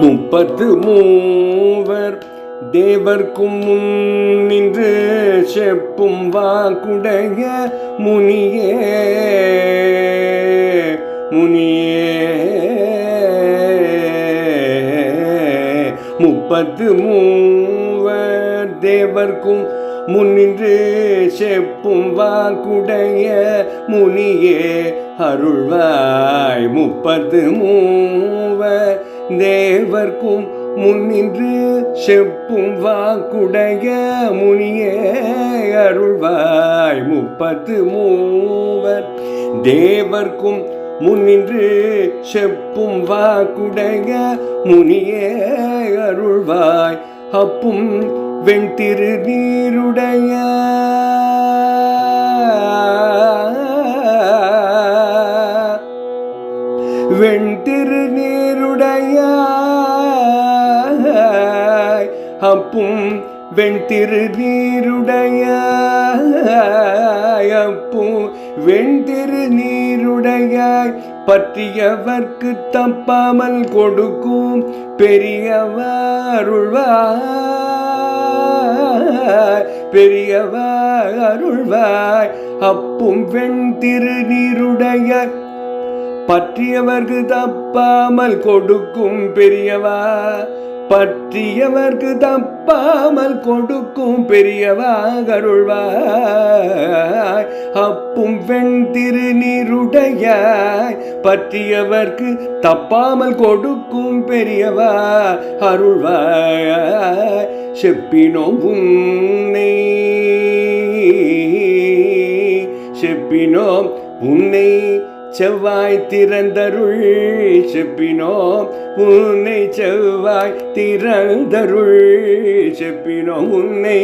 முப்பத்து மூவர் தேவர்க்கும் முன் நின்று செப்பும் வாக்குடைய முனியே முனியே. முப்பத்து மூவர் தேவர்க்கும் முன்னின்று செப்பும் வாக்குடைய முனியே அருள்வாய். முப்பத்து மூவர் தேவர்க்கும் முன்னின்று செப்பும் வாக்குடைய முனியே அருள்வாய். முப்பத்து மூவர் தேவர்க்கும் முன்னின்று செப்பும் வாக்குடைய முனியே அருள்வாய். அப்பும் வெண்திரு நீருடைய வெண்திரு நீருடைய அப்பும் வெண்திரு நீருடைய அப்பும் வெண்திரு நீருடையாய் பற்றியவர்க்கு தப்பாமல் கொடுக்கும் பெரியவருள்வாய் பெரியவருள்வாய் அப்பும் வெண்திரு நீருடைய பற்றியவர்க்கு தப்பாமல் கொடுக்கும் பெரியவா. பற்றியவர்க்கு தப்பாமல் கொடுக்கும் பெரியவா கருள்வாய். அப்பும் வெண்திரு நீருடையாய் பற்றியவர்க்கு தப்பாமல் கொடுக்கும் பெரியவா அருள்வாய் செப்பினோம் உன்னை செப்பினோம் உன்னை செவ்வாய் திறந்தருள் செப்பினோம். உன்னை செவ்வாய் திறந்தருள் செப்பினோம். உன்னை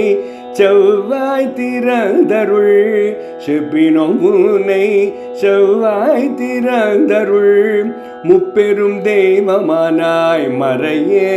செவ்வாய் திறந்தருள் செப்பினோம். உன்னை செவ்வாய் திறந்தருள் முப்பெரும் தெய்வமானாய் மறையே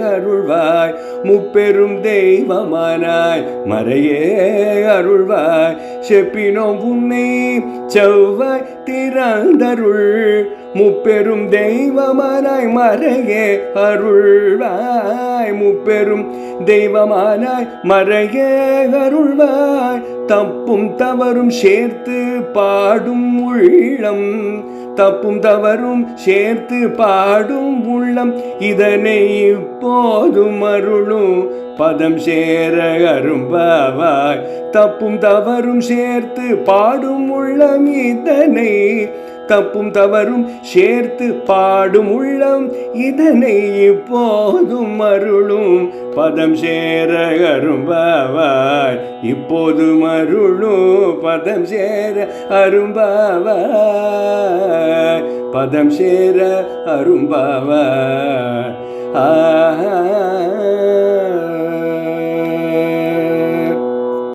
அருள்வாய். முப்பெரும் தெய்வமானாய் மறையே அருள்வாய். செப்பினோம் உன்னை செவ்வாய் திறந்தருள். முப்பெரும் தெய்வமானாய் மறையே அருள்வாய். முப்பெரும் தெய்வமானாய் மறையே அருள்வாய். தப்பும் தவறும் சேர்த்து பாடும் உள்ளம். தப்பும் தவறும் சேர்த்து பாடும் உள்ளம். இதனை இப்போதும் அருளும் பதம் சேர அரும்பாவாய். தப்பும் தவறும் சேர்த்து பாடும் உள்ளம். இதனை தப்பும் தவறும் சேர்த்து பாடும் உள்ளம் இதனை இப்போதும் அருளும். பதம் சேர அரும்பாவாய் இப்போதும் அருளும். பதம் சேர அரும்பாவாய் பதம் சேர அரும்பாவாய். ஆ